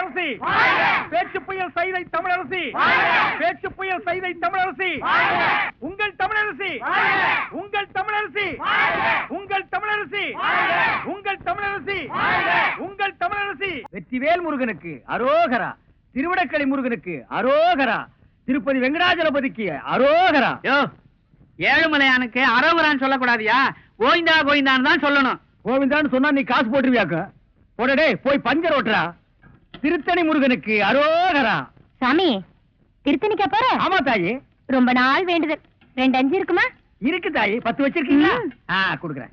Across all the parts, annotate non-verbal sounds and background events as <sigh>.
தமிழரசி. பேச்சு புயல் சைதை தமிழரசி. பேச்சு புயல் சைதை தமிழரசி. உங்கள் தமிழரசி. உங்கள் தமிழரசி. உங்கள் தமிழரசி. உங்கள் தமிழரசி. உங்கள் தமிழரசி. வெற்றிவேல் முருகனுக்கு அரோகரா. திருவிடக்களி முருகனுக்கு அரோகரா. திருப்பதி வெங்கடாஜலபதிக்கு அரோகரா. ஏழுமலையானுக்கு அரோகரான்னு சொல்லக்கூடாதியா. கோவிந்தா கோவிந்தான்னு தான் சொல்லணும். கோவிந்தான்னு சொன்னா நீ காசு போட்டுருவியாக்க? போடடே போய் பஞ்சர் ஓட்டுறா. திருத்தணி முருகனுக்கு அரோகரா. சாமி திருத்தணிக்கா போற? ஆமா தாயி. ரொம்ப நாள் வேண்டுதல் ரெண்டு அஞ்சு இருக்குமா? இருக்கு தாயி. பத்து வச்சிருக்கீங்களா. ஆ குடுக்குறேன்.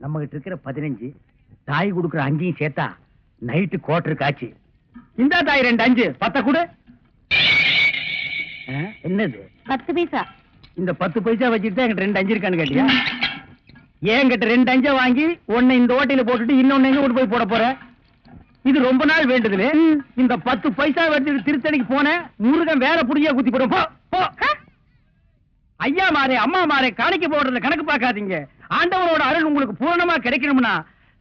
நம்ம கிட்ட இருக்கிற பதினஞ்சு தாய் கொடுக்குற அஞ்சையும் சேர்த்தா நைட்டு கோட்டரு காட்சி இந்தா தாய் ரெண்டு அஞ்சு. பத்த கொடு. ஆ, என்னது? பத்து பைசா. இந்த பத்து பைசா வச்சுட்டு தான் என்கிட்ட ரெண்டு அஞ்சு இருக்கான்னு கேட்டியா? என்கிட்ட ரெண்டு அஞ்சை வாங்கி ஒன்னு இந்த ஓட்டையில போட்டுட்டு இன்னொன்னு எங்க கொண்டு போய் போட போற? இது ரொம்ப நாள் வேண்டுதுல. இந்த பத்து பைசா வச்சுட்டு திருத்தணிக்கு போனேன் முருகன் வேற புடியா குத்தி போடும். போ ஐயா மாறே அம்மா மாறே காணிக்க போடுறதுல கணக்கு பார்க்காதீங்க. ஆண்டவரோட அருள் உங்களுக்கு பூரணமா கிடைக்கணும்னா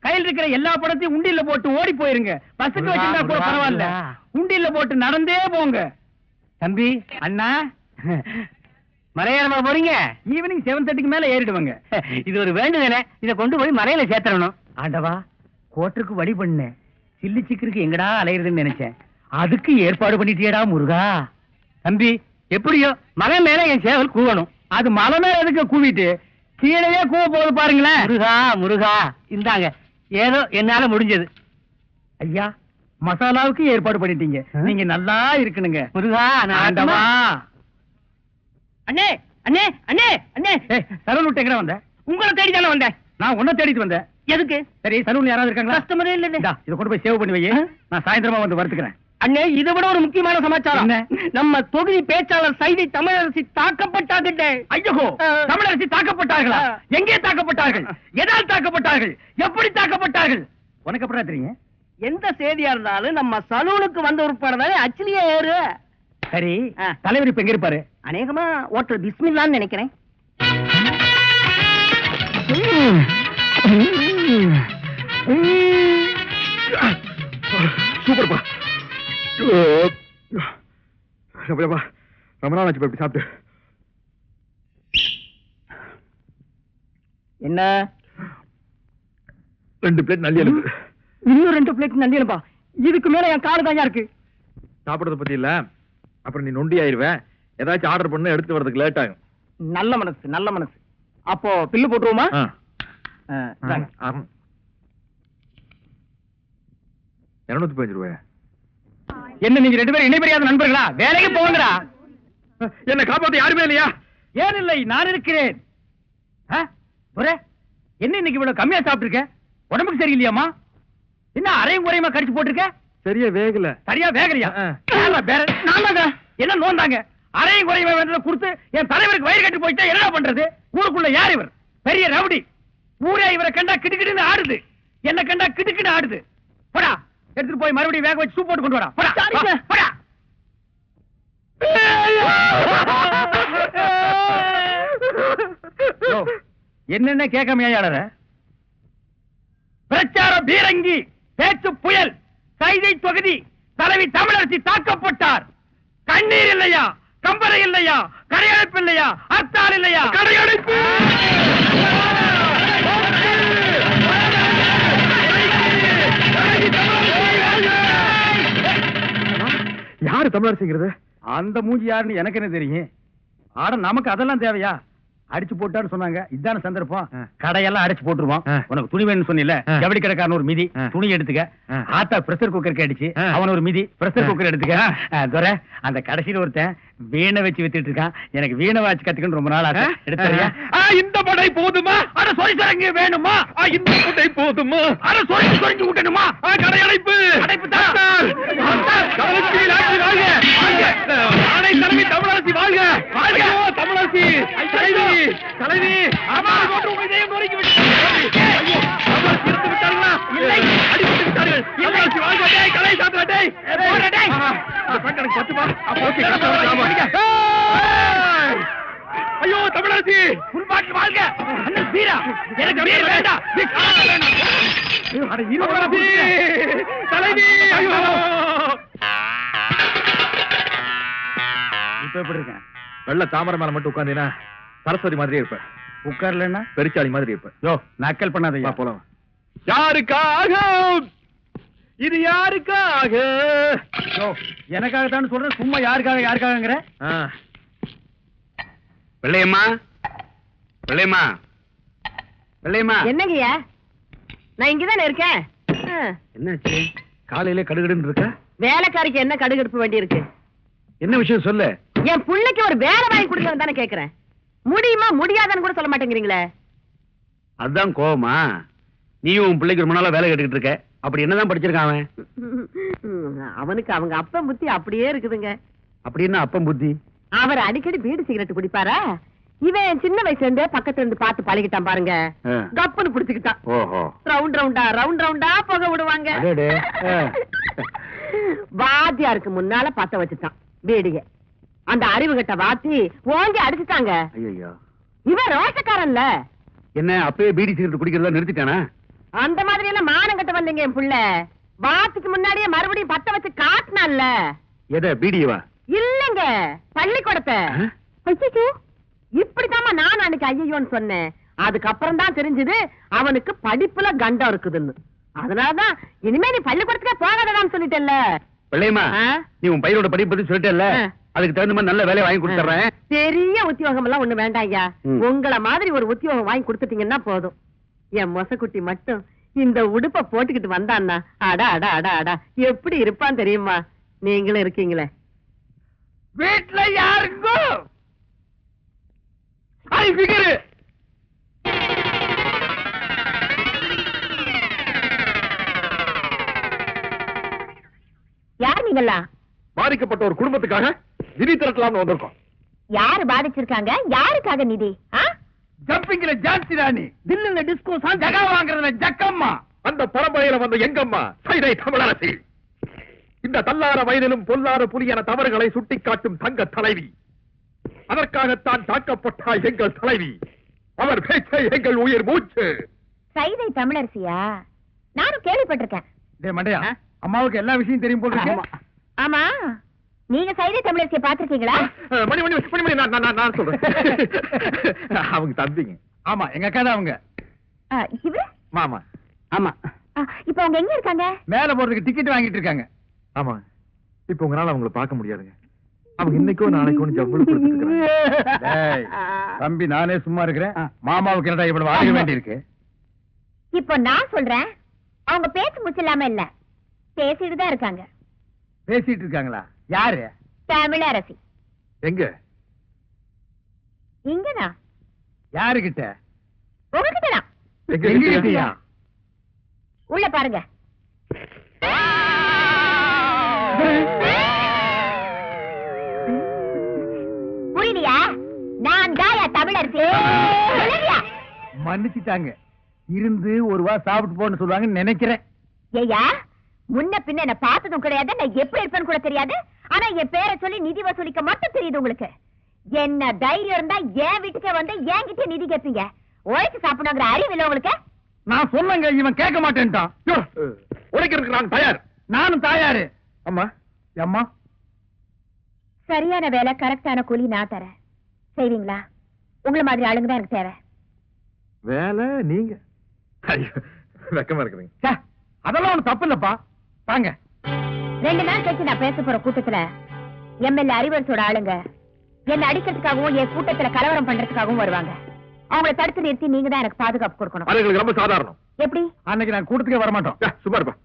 கையில் இருக்கிற எல்லா படத்தையும் உண்டியல்ல போட்டு ஓடி போயிருங்க. பஸ்ஸுக்கு வச்சிருந்தா கூட பரவாயில்ல. முருகா. உண்டியல்ல போட்டு நடந்தே போங்க. தம்பி அண்ணா மலையேறமா போறீங்க? ஈவினிங் செவன் தேர்ட்டிக்கு மேல ஏறிடுவாங்க. இது ஒரு வேண்டுதலே. இதை கொண்டு போய் மலையில சேர்த்தரணும் ஆண்டவா கோட்டருக்கு வழி பண்ணேன் சில்லி சிக்கருக்கு எங்கடா அலையுறதுன்னு நினைச்சேன். அதுக்கு ஏற்பாடு பண்ணிட்டியடா முருகா. தம்பி எப்படியோ மலை மேல என் சேவல் கூவணும். அது மலை மேல எதுக்கு கூவிட்டு? கீழேயே கூவ போகுது பாருங்களேன். முருகா முருகா. இந்தாங்க. ஏதோ என்னால முடிஞ்சது. ஐயா மசாலாவுக்கு ஏற்பாடு பண்ணிட்டீங்க? நீங்க நல்லா இருக்கணுங்க. முருகா ஆண்டவா. அண்ணே அண்ணே அண்ணே அண்ணே. சலூன் விட்டு எங்கடா வந்த? உங்களை தேடி தானே வந்தேன். நான் உன்னை தேடிட்டு வந்தேன். எதுக்கு? சரி சலூன் யாராவது இருக்காங்களா? கஸ்டமரே இல்ல இதை கொண்டு போய் சேவ் பண்ணி வை? நான் சாயந்தரமா வந்து வறுத்துக்கிறேன் அண்ணே இதை விட ஒரு முக்கியமான சமாச்சாரம்? நம்ம தொகுதி பேச்சாளர் சைதை தமிழரசி தாக்கப்பட்டாகிட்டே ஐயோ. தமிழரசி தாக்கப்பட்டார்களா. எங்கே தாக்கப்பட்டார்கள்? எதால் தாக்கப்பட்டார்கள்? எப்படி தாக்கப்பட்டார்கள்? உனக்கு எப்படா தெரியும்? எந்த செய்தியா இருந்தாலும் நம்ம சலூனுக்கு வந்த தானே அச்சிலியே ஏறு. சரி. தலைவர் இப்ப எங்க இருப்பாரு? அநேகமா ஓட்டல் பிஸ்மில்லான்னு நினைக்கிறேன். சூப்பர்ப்பா. எப்படிப்பா ரொம்ப நாள் ஆச்சு இப்படி சாப்பிட்டு. என்ன? ரெண்டு பிளேட் நல்லி எழுப்பு இன்னும் ரெண்டு பிளேட் நந்தியலப்பா இதுக்கு மேல என் காலு தான் இருக்கு. சாப்பிடறத பத்தி இல்ல. அப்புறம் நீ நொண்டி ஆயிருவேன் ஏதாச்சும் ஆர்டர் பண்ணு எடுத்து வரதுக்கு லேட் ஆகும். நல்ல மனசு நல்ல மனசு. அப்போ பில்லு போட்டுருவோமா. இருநூத்தி பதினஞ்சு ரூபாய்? என்ன நீங்க ரெண்டு பேரும் இணைபெரியாத நண்பர்களா? வேலைக்கு போங்கடா. என்ன காப்பாத்த யாருமே இல்லையா? ஏன் இல்லை நான் இருக்கிறேன். என்ன இன்னைக்கு இவ்வளவு கம்மியா சாப்பிட்டிருக்க? உடம்புக்கு சரியில்லையாமா என்ன அரையும் குறையுமா கடிச்சு போட்டிருக்க? சரியா வேகல. சரியா வேகலையா? என்ன நோந்தாங்க? அரையும் குறையுமா கொடுத்து என் தலைவருக்கு வயிறு கட்டி போயிட்டா என்ன பண்றது? ஊருக்குள்ள யார் இவர்? பெரிய ரவுடி. ஊரே இவரை கண்டா கிடுக்கிடுன்னு ஆடுது. என்ன கண்டா கிடுக்கிட்டு ஆடுது. போடா எடுத்துட்டு போய் மறுபடியும் வேக வச்சு சூப் போட்டு கொண்டு வரா போடா. போடா. என்னென்ன பிரச்சார பீரங்கி பேச்சு புயல் கைதை தொகுதி தலைவி தமிழரசி தாக்கப்பட்டார். கண்ணீர் இல்லையா? கம்பரை இல்லையா? கரையடைப்பு இல்லையா? அர்த்தால் இல்லையா? கரையடைப்பு! யாரு தமிழரசிங்கிறது? அந்த மூஞ்சி யாருன்னு எனக்கு என்ன தெரியும்? ஆட நமக்கு அதெல்லாம் தேவையா? அடிச்சு போட்டான்னு சொன்னாங்க. இதான சந்தர்ப்பம். கடையெல்லாம் அடிச்சு போட்டுருவோம். ஆ. உனக்கு துணி வேணும்னு சொன்னில ஆ. ஜவுளி கடைக்காரன் ஒரு மிதி. துணி எடுத்துக்க. ஆத்தா பிரஷர் குக்கருக்கு அடிச்சு. அவன் ஒரு மிதி. பிரஷர். குக்கர் எடுத்துக்க. துரை அந்த கடைசியில ஒருத்தன் வீணை வச்சு வித்துட்டு இருக்கான். எனக்கு வீணை வாச்சு கத்துக்கணும் ரொம்ப நாள் ஆச்சு எடுத்தறியா? இந்த படை போதுமா? அட சொரி சரங்கு வேணுமா? இந்த படை போதுமா? அட சொரிஞ்சு சொரிஞ்சு விட்டணுமா ஆ, கடையடைப்பு. அடைப்பு தான். வாழ்க வாழ்க தமிழரசி வாழ்க. வாழ்க. தலைவி தலைவி. போட்டு உங்கள் இதயம் நொறுக்கி விட்டது. ஐயோ, தமிழரசி இறந்து விட்டார்களா? இல்லை. அடிபட்டு விட்டார்கள். தமிழரசி வாழ்க. டேய், கலை சாத்துடா, டேய். போடா, டேய். எனக்கு பத்துமா? அப்ப ஓகே! ஐயோ தமிழரசி வாழ்க அண்ணன் எனக்கு வீர வேண்டாம் தலைவி ஐயோ இப்ப எப்படி இருக்கேன் வெள்ள தாமரை மேல மட்டும் உட்காந்தீங்கன்னா சரஸ்வதி மாதிரியே இருப்ப. உட்கார்லன்னா? பெருச்சாளி மாதிரி இருப்ப. யோ நக்கல் பண்ணாதயா வா, போலாம். யாருக்காக? இது யாருக்காக? யோ எனக்காகத்தான் சொல்றேன். சும்மா யாருக்காக யாருக்காகங்கிற? ஆ, வெள்ளையம்மா? வெள்ளையம்மா? வெள்ளையம்மா? என்னங்கய்யா? நான் இங்கதானே இருக்கேன். என்னாச்சு? காலையில கடுகடுன்னு இருக்க? வேலைக்காரிக்கு என்ன கடுகெடுப்பு வேண்டி இருக்கு என்ன விஷயம் சொல்லு? என் புள்ளைக்கு ஒரு வேலை வாங்கி கொடுங்க தானே கேக்குறேன். முடியுமா முடியாதான்னு கூட சொல்ல மாட்டேங்கிறீங்களே? அதுதான் கோவமா. நீயும் உன் பிள்ளைக்கு ரொம்ப நாளா வேலை கேட்டுக்கிட்டு இருக்க. அப்படி என்னதான் படிச்சிருக்கான் அவன்? அவனுக்கு அவங்க அப்பன் புத்தி அப்படியே இருக்குதுங்க. அப்படி என்ன அப்பம் புத்தி? அவர் அடிக்கடி பீடி சிகரெட் குடிப்பாரா? இவன் சின்ன வயசுல இருந்தே பக்கத்துல இருந்து பார்த்து பழகிட்டான் பாருங்க. கப்புன்னு குடிச்சுக்கிட்டான். ஓஹோ. ரவுண்ட் ரவுண்டா ரவுண்ட் ரவுண்டா புகை விடுவாங்க. வாத்தியாருக்கு முன்னால பத்த வச்சுட்டான். பீடிய அந்த அறிவு கட்ட வாத்தி ஓங்கி அடிச்சுட்டாங்க. ஐயையோ. இவன் ரோஷக்காரன்ல. என்ன அப்பவே பீடி சிகரெட் குடிக்கிறதா நிறுத்திட்டானா? அந்த மாதிரி எல்லாம் மானம் கட்ட வந்தீங்க என் புள்ள. வாத்துக்கு முன்னாடியே மறுபடியும் பத்த வச்சு காட்டினான்ல. எதை பீடியவா? இல்லங்க பள்ளிக்கூடத்தை. ஆ? ஐயோ இப்படித்தாம்மா நான் அன்னைக்கு ஐயோன்னு சொன்னேன். அதுக்கப்புறம் தான் தெரிஞ்சது அவனுக்கு படிப்புல கண்டம் இருக்குதுன்னு. அதனாலதான் இனிமே நீ பள்ளிக்கூடத்துக்கே போகாதடான்னு சொல்லிட்டல்ல வெள்ளையம்மா ஆ? நீ உன் பையனோட படிப்பு பத்தி சொல்லிட்டேல்ல? ஆ. அதுக்கு தகுந்த மாதிரி நல்ல வேலையை வாங்கி கொடுத்துறேன் பெரிய உத்தியோகம் எல்லாம் ஒண்ணு வேண்டாம் ஐயா. உங்கள மாதிரி ஒரு உத்தியோகம் வாங்கி கொடுத்துட்டீங்கன்னா போதும். என் மொசக்குட்டி மட்டும் இந்த உடுப்ப போட்டுக்கிட்டு வந்தான்னா அடா அடா அடா அடா எப்படி இருப்பான் தெரியுமா? நீங்களும் இருக்கீங்களே. வீட்டுல யாருங்கோ நீங்களா பாதிக்கப்பட்ட ஒரு குடும்பத்துக்காக நிதி திரட்டலாம்னு வந்திருக்கோம். யாரு பாதிச்சிருக்காங்க? யாருக்காக நிதி? ஆ? ஜம்பிங்ல ஜான்சி ராணி. தில்லுல டிஸ்கோ ஜகா வாங்குறதுல ஜக்கம்மா. அந்த பரம்பரையில வந்த எங்கம்மா? சைதை தமிழரசி. இந்த தள்ளார வயதிலும் பொல்லாத புலியன தவறுகளை சுட்டிக்காட்டும் தங்க தலைவி. அதற்காகத்தான் தாக்கப்பட்டாள் எங்கள் தலைவி. அவர் பேச்சை எங்கள் உயிர் மூச்சு. சைதை தமிழரசியா? நானும் கேள்விப்பட்டிருக்கேன். டேய் மண்டையா? அம்மாவுக்கு எல்லா விஷயம் தெரியும் போல இருக்கு. ஆமா. நீங்க சைதை தமிழரசியை பாத்திருக்கீங்களா மணி மணி மணி மணி நான் நான், சொல்றேன். <laughs> அவங்க தம்பிங்க. ஆமா எங்க அக்கா தான் அவங்க இவரு? மாமா. ஆமா. இப்ப அவங்க எங்க இருக்காங்க? மேல போறதுக்கு டிக்கெட் வாங்கிட்டு இருக்காங்க. ஆமா. இப்ப உங்களால அவங்கள பார்க்க முடியாதுங்க. அவங்க இன்னைக்கோ நாளைக்கோ கொடுத்துருக்காங்க டேய், தம்பி நானே சும்மா இருக்கிறேன். மாமாவுக்கு என்னடா இவ்வளவு வாங்க வேண்டி <laughs> இருக்கு? இப்போ நான் சொல்றேன். அவங்க பேச்சு முச்சில்லாம இல்ல? பேசிட்டு தான் இருக்காங்க. பேசிட்டு இருக்காங்களா யாரு? தமிழரசி. எங்க? இங்கதான். யாருகிட்ட? உங்ககிட்டதான். எங்ககிட்டயா? உள்ள பாருங்க. புரியலையா? நான் தாயா தமிழரசி மன்னிச்சுட்டாங்க. இருந்து ஒரு வா சாப்பிட்டு போன்னு சொல்லுவாங்கன்னு நினைக்கிறேன். ஏய்யா முன்ன பின்ன என்ன பார்த்ததும் கிடையாது நான் எப்படி இருப்பேன்னு கூட தெரியாது. ஆனா என் பேரை சொல்லி நிதி வசூலிக்க மட்டும் தெரியுது உங்களுக்கு. என்ன தைரியம் இருந்தா என் வீட்டுக்கே வந்து என்கிட்ட நிதி கேட்பீங்க. உழைச்சு சாப்பிடணுங்கிற அறிவு இல்ல உங்களுக்கு? நான் சொன்னங்க இவன் கேட்க மாட்டேன்ட்டான். யோ, உடைக்கிறதுக்கு நான் தயார். நானும் தாயாரு. அம்மா அம்மா? சரியான வேலை கரெக்டான கூலி நான் தரேன். செய்வீங்களா? உங்களை மாதிரி ஆளுங்க தான் எனக்கு தேவை. வேலை நீங்க. வெக்கமா அதெல்லாம் ஒண்ணு தப்பு இல்லப்பா. வாங்க. ரெண்டு நாள் கழிச்சு நான் பேச போற கூட்டத்துல எம்எல்ஏ அறிவரசோட ஆளுங்க என்ன அடிக்கிறதுக்காகவும் என் கூட்டத்துல கலவரம் பண்றதுக்காகவும் வருவாங்க. அவங்கள தடுத்து நிறுத்தி நீங்க தான் எனக்கு பாதுகாப்பு கொடுக்கணும். அது எங்களுக்கு ரொம்ப சாதாரணம். எப்படி? அன்னைக்கு நான் கூட்டத்துக்கே வர மாட்டோம் ச்சே, சும்மா இருப்பா.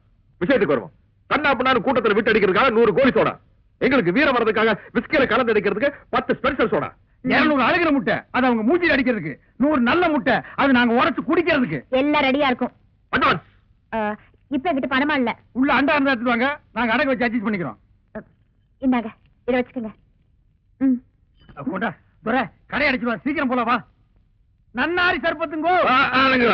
விஷயத்துக்கு வருவோம். கண்ணா பண்ணான்னு கூட்டத்துல விட்டு அடிக்கிறதுக்காக நூறு கோழி சோடா. எங்களுக்கு வீரம் வர்றதுக்காக விஸ்கில கலந்து அடிக்கிறதுக்கு பத்து ஸ்பெஷல் சோடா. இருநூறு அழுகிற முட்டை அது அவங்க மூஞ்சில அடிக்கிறதுக்கு. நூறு நல்ல முட்டை அது நாங்க உடைச்சு குடிக்கிறதுக்கு. எல்லாம் ரெடியா இருக்கும். அட்வான்ஸ் இப்ப என்கிட்ட பணமா இல்ல? உள்ள அண்டா இருந்தா எடுத்துட்டு வாங்க நாங்க அடகு வச்சு அட்ஜஸ்ட் பண்ணிக்கிறோம். இந்தாங்க இத வச்சுக்கோங்க. ம். போட்டா துரை கடை அடிச்சுவா சீக்கிரம் போல வா. நன்னாரி சர்பத்துங்கோ. ஆ, ஆளுங்க